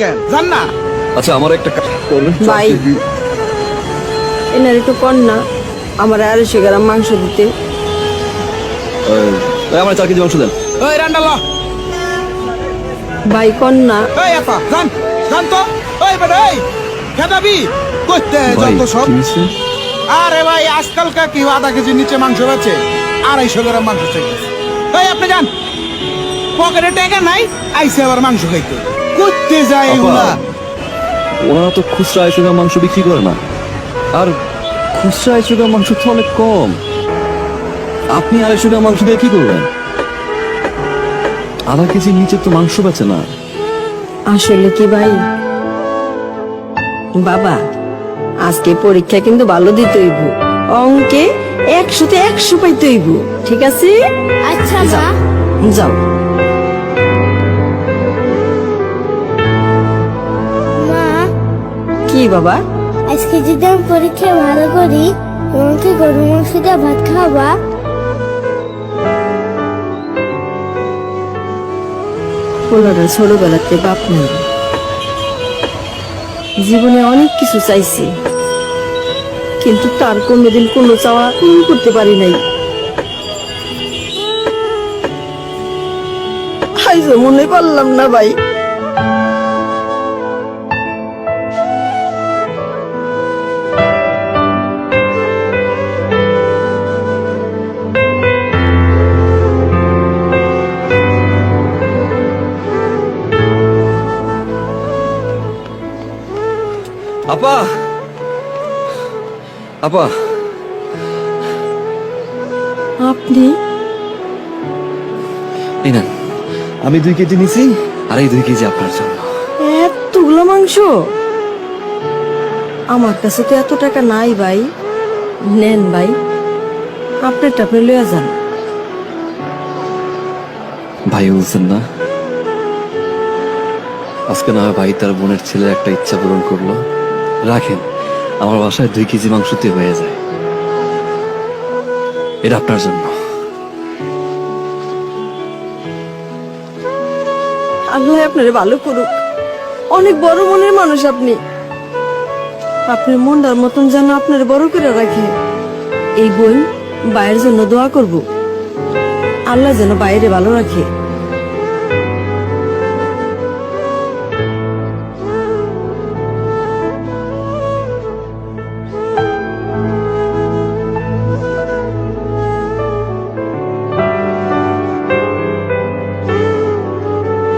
কেন? জান না। আচ্ছা আমার একটা কাজ করবেন ভাই। এনার একটু কর না। আমার আড়াইশো গ্রাম মাংস দিতে। আমার চার কেজি মাংস দেন। ওই রান্ডাল। ভাই কর না। এই আপা জান জান তো। ওই বেটা এই খেদাবি করতে যত সব। আরে ভাই আজকালকার কি আধা কেজি নিচে মাংস আছে আড়াইশো গ্রাম মাংস চাইতেছে। এই আপনি যান। পকেটে টাকা নাই আইসে আবার মাংস খাইতে। করতে যায় এগুলা ওনারা তো খুচরা গ্রাম মাংস বিক্রি করে না। আর খুচরা গ্রাম মাংস তো অনেক কম। আপনি আড়াইশো গ্রাম মাংস দিয়ে কি করবেন? আধা কেজির নিচে তো মাংস বেচে না। আসলে কি ভাই? বাবা আজকে পরীক্ষা কিন্তু ভালো দিতে হইব। অঙ্কে একশোতে একশো পাইতে হইব। ঠিক আছে? আচ্ছা মা। যাও। কি বাবা। আজকে যদি আমি পরীক্ষায় ভালো করি তোমাকে গরু মাংস দিয়ে ভাত খাওয়াবা। পোলাটা ছোটবেলাতে বাপ নেই। জীবনে অনেক কিছু চাইছি। কিন্তু তার কোনোদিন কোনো চাওয়া পূরণ করতে পারি নাই। আইজ মনে পারলাম না ভাই। আপা! আপা! আপনি? এই না আমি দুই কেজি নিছি আর এই দুই কেজি আপনার জন্য। এতগুলো মাংস? আমার কাছে তো এত টাকা নাই ভাই। নেন ভাই। আপনারটা আপনি লইয়া যান। ভাই বলছেন না? আজকে না ভাই তার বোনের ছেলের একটা ইচ্ছা পূরণ করল। রাখেন, আমার বাসায় দুই কেজি মাংসতে হয়ে যায়। এটা আপনার জন্য। আল্লাহ আপনার ভালো করুক। অনেক বড় মনের মানুষ আপনি। আপনার মনটার মতন যেন আপনার বড় করে রাখে। এই বই বাইরের জন্য দোয়া করব। আল্লাহ যেন বাইরে ভালো রাখে।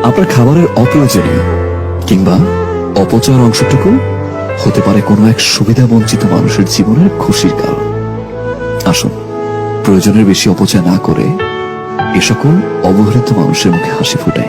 আপনার খাবারের অপ্রয়োজনীয় কিংবা অপচয়ের অংশটুকু হতে পারে কোনো এক সুবিধা বঞ্চিত মানুষের জীবনের খুশির কারণ। আসুন, প্রয়োজনের বেশি অপচয় না করে এ সকল অবহেলিত মানুষের মুখে হাসি ফুটাই।